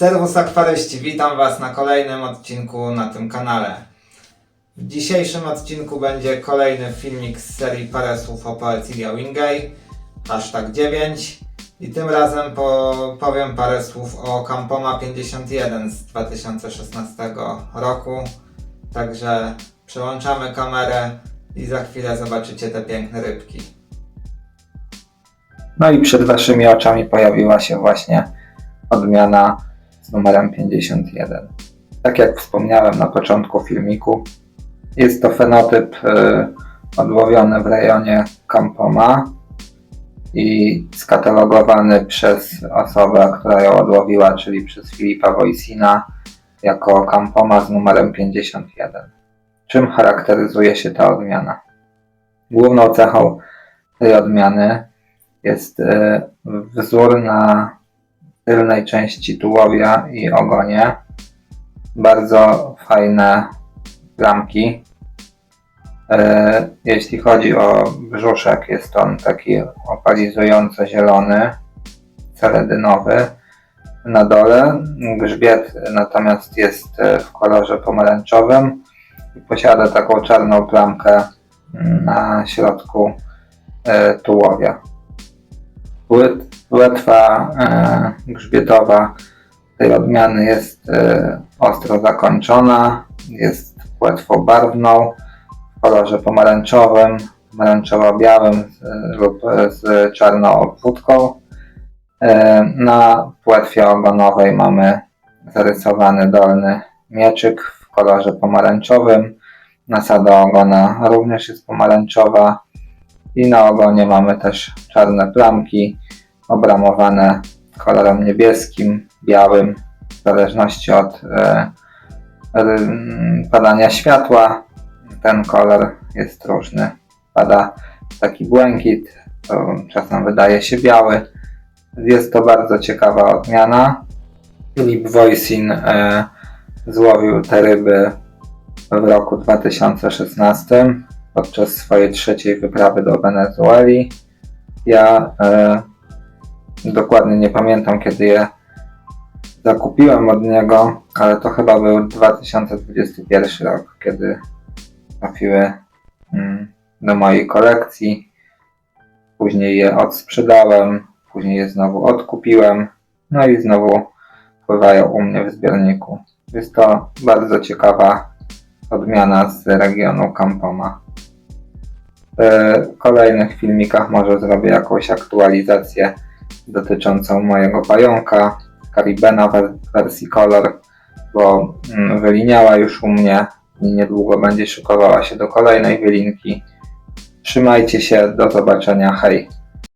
Serwus akwaryści, witam Was na kolejnym odcinku na tym kanale. W dzisiejszym odcinku będzie kolejny filmik z serii Parę słów o Poecilia Wingay, hashtag 9 i tym razem po, powiem parę słów o Campoma 51 z 2016 roku. Także przełączamy kamerę i za chwilę zobaczycie te piękne rybki. No i przed Waszymi oczami pojawiła się właśnie odmiana numerem 51. Tak jak wspomniałem na początku filmiku, jest to fenotyp y, odłowiony w rejonie Campoma i skatalogowany przez osobę, która ją odłowiła, czyli przez Filipa Wojsina, jako Campoma z numerem 51. Czym charakteryzuje się ta odmiana? Główną cechą tej odmiany jest e, wzór na tylnej części tułowia i ogonie. Bardzo fajne plamki. E, Jeśli chodzi o brzuszek, jest on taki opalizująco zielony, ceredynowy. Na dole grzbiet natomiast jest e, w kolorze pomarańczowym i posiada taką czarną plamkę mm, na środku e, tułowia. Płetwa e, grzbietowa tej odmiany jest e, ostro zakończona, jest płetwą barwną w kolorze pomarańczowym, pomarańczowo-białym lub z czarną obwódką. E, na płetwie ogonowej mamy zarysowany dolny mieczyk w kolorze pomarańczowym. Nasada ogona również jest pomarańczowa i na ogonie mamy też czarne plamki obramowane kolorem niebieskim, białym, w zależności od e, padania światła. Ten kolor jest różny. Pada taki błękit, to czasem wydaje się biały. Jest to bardzo ciekawa odmiana. Filip Wojsin e, złowił te ryby w roku 2016 podczas swojej trzeciej wyprawy do Wenezueli. Ja e, dokładnie nie pamiętam, kiedy je zakupiłem od niego, ale to chyba był 2021 rok, kiedy trafiły mm, do mojej kolekcji. Później je odsprzedałem, później je znowu odkupiłem, no i znowu pływają u mnie w zbiorniku. Jest to bardzo ciekawa odmiana z regionu Campoma. W kolejnych filmikach może zrobię jakąś aktualizację dotyczącą mojego pająka Caribena w wersji kolor, bo mm, wyliniała już u mnie i niedługo będzie szykowała się do kolejnej wylinki. Trzymajcie się, do zobaczenia, hej!